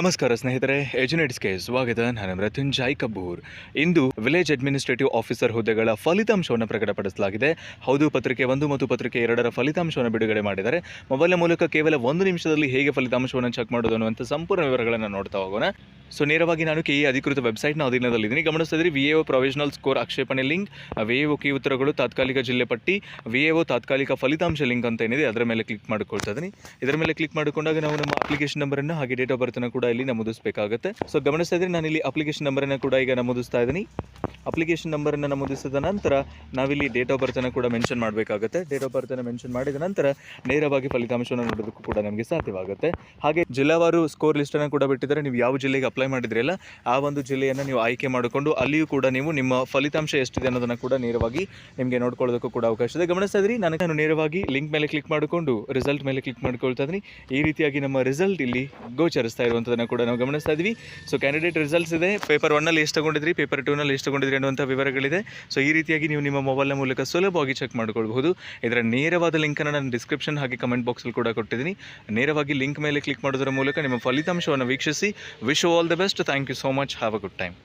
ನಮಸ್ಕಾರ ಸ್ನೇಹಿತರೆ ಎಜುನೆಟ್ಸ್ಗೆ ಸ್ವಾಗತ. ನಾನು ಮೃತ್ಯುಂಜಯ್ ಕಬ್ಬೂರ್. ಇಂದು ವಿಲೇಜ್ ಅಡ್ಮಿನಿಸ್ಟ್ರೇಟಿವ್ ಆಫೀಸರ್ ಹುದ್ದೆಗಳ ಫಲಿತಾಂಶವನ್ನು ಪ್ರಕಟಪಡಿಸಲಾಗಿದೆ. ಹೌದು, ಪತ್ರಿಕೆ ಒಂದು ಮತ್ತು ಪತ್ರಿಕೆ ಎರಡರ ಫಲಿತಾಂಶವನ್ನು ಬಿಡುಗಡೆ ಮಾಡಿದ್ದಾರೆ. ಮೊಬೈಲ್ನ ಮೂಲಕ ಕೇವಲ ಒಂದು ನಿಮಿಷದಲ್ಲಿ ಹೇಗೆ ಫಲಿತಾಂಶವನ್ನು ಚೆಕ್ ಮಾಡೋದು ಅನ್ನುವಂಥ ಸಂಪೂರ್ಣ ವಿವರಗಳನ್ನು ನೋಡ್ತಾ ಹೋಗೋಣ. ಸೊ ನೇರವಾಗಿ ನಾನು ಕೆ ಅಧಿಕೃತ ವೆಬ್ಸೈಟ್ನ ಅಧೀನದಲ್ಲಿದ್ದೀನಿ ಗಮನಿಸಿದ್ರೆ ವಿ ಎ ಪ್ರೊವಿಷನಲ್ ಸ್ಕೋರ್ ಆಕ್ಷೇಪಣೆ ಲಿಂಕ್ ವಿ ಎ ಕಿ ಉತ್ತರಗಳು, ತಾತ್ಕಾಲಿಕ ಜಿಲ್ಲೆ ಪಟ್ಟಿ ವಿ ಎ ತಾತ್ಕಾಲಿಕ ಫಲಿತಾಂಶ ಲಿಂಕ್ ಅಂತ ಏನಿದೆ, ಅದರ ಮೇಲೆ ಕ್ಲಿಕ್ ಮಾಡ್ಕೊಳ್ತಾ ಇದ್ದೀನಿ. ಇದರ ಮೇಲೆ ಕ್ಲಿಕ್ ಮಾಡಿಕೊಂಡಾಗ ನಾವು ನಮ್ಮ ಅಪ್ಲಿಕೇಶನ್ ನಂಬರನ್ನು ಹಾಗೆ ಡೇಟ್ ಆಫ್ ಬರ್ತನ್ನು ಕೂಡ ಇಲ್ಲಿ ನಮೂದಿಸಬೇಕಾಗುತ್ತೆ. ಸೊ ಗಮನಿಸ್ತಾ ಇದ್ರೆ ನಾನು ಇಲ್ಲಿ ಅಪ್ಲಿಕೇಶನ್ ನಂಬರನ್ನು ಕೂಡ ಈಗ ನಮೂದಿಸ್ತಾ ಇದ್ದೀನಿ. ಅಪ್ಲಿಕೇಶನ್ ನಂಬರನ್ನು ನಮೂದಿಸಿದ ನಂತರ ನಾವಿಲ್ಲಿ ಡೇಟ್ ಆಫ್ ಬರ್ತನ್ನು ಕೂಡ ಮೆನ್ಷನ್ ಮಾಡಬೇಕಾಗುತ್ತೆ. ಡೇಟ್ ಆಫ್ ಬರ್ತನ್ನು ಮೆನ್ಷನ್ ಮಾಡಿದ ನಂತರ ನೇರವಾಗಿ ಫಲಿತಾಂಶವನ್ನು ನೋಡೋದಕ್ಕೂ ಕೂಡ ನಮಗೆ ಸಾಧ್ಯವಾಗುತ್ತೆ. ಹಾಗೆ ಜಿಲ್ಲಾವಾರು ಸ್ಕೋರ್ ಲಿಸ್ಟನ್ನು ಕೂಡ ಬಿಟ್ಟಿದ್ದಾರೆ. ನೀವು ಯಾವ ಜಿಲ್ಲೆಗೆ ಅಪ್ಲೈ ಮಾಡಿದ್ರಲ್ಲ ಆ ಒಂದು ಜಿಲ್ಲೆಯನ್ನು ನೀವು ಆಯ್ಕೆ ಮಾಡಿಕೊಂಡು ಅಲ್ಲಿಯೂ ಕೂಡ ನೀವು ನಿಮ್ಮ ಫಲಿತಾಂಶ ಎಷ್ಟಿದೆ ಅನ್ನೋದನ್ನು ಕೂಡ ನೇರವಾಗಿ ನಿಮಗೆ ನೋಡ್ಕೊಳ್ಳೋದಕ್ಕೂ ಕೂಡ ಅವಕಾಶ ಇದೆ. ಗಮನಿಸ್ತಾ ಇದ್ರಿ ನನಗೆ ನಾನು ನೇರವಾಗಿ ಲಿಂಕ್ ಮೇಲೆ ಕ್ಲಿಕ್ ಮಾಡಿಕೊಂಡು ರಿಸಲ್ಟ್ ಮೇಲೆ ಕ್ಲಿಕ್ ಮಾಡ್ಕೊಳ್ತಾ ಇದ್ರಿ ಈ ರೀತಿಯಾಗಿ ನಮ್ಮ ರಿಸಲ್ಟ್ ಇಲ್ಲಿ ಗೋಚರಿಸ್ತಾ ಇರುವಂಥದ್ದನ್ನು ಕೂಡ ನಾವು ಗಮನಿಸ್ತಾ ಇದ್ವಿ ಸೊ ಕ್ಯಾಂಡಿಡೇಟ್ ರಿಸಲ್ಟ್ಸ್ ಇದೆ. ಪೇಪರ್ ಒನ್ನಲ್ಲಿ ಎಷ್ಟು ತಗೊಂಡಿದ್ರಿ? ಪೇಪರ್ ಟೂನಲ್ಲಿ ಎಷ್ಟು ತಗೊಂಡಿದ್ರಿ? ಅನ್ನುವಂಥ ವಿವರಗಳಿದೆ. ಸೊ ಈ ರೀತಿಯಾಗಿ ನೀವು ನಿಮ್ಮ ಮೊಬೈಲ್ನ ಮೂಲಕ ಸುಲಭವಾಗಿ ಚೆಕ್ ಮಾಡಿಕೊಳ್ಬಹುದು. ಇದರ ನೇರವಾದ ಲಿಂಕನ್ನು ನಾನು ಡಿಸ್ಕ್ರಿಪ್ಷನ್ ಹಾಗೆ ಕಮೆಂಟ್ ಬಾಕ್ಸಲ್ಲಿ ಕೂಡ ಕೊಟ್ಟಿದ್ದೀನಿ. ನೇರವಾಗಿ ಲಿಂಕ್ ಮೇಲೆ ಕ್ಲಿಕ್ ಮಾಡೋದರ ಮೂಲಕ ನಿಮ್ಮ ಫಲಿತಾಂಶವನ್ನು ವೀಕ್ಷಿಸಿ. Wish all the best thank you so much have a good time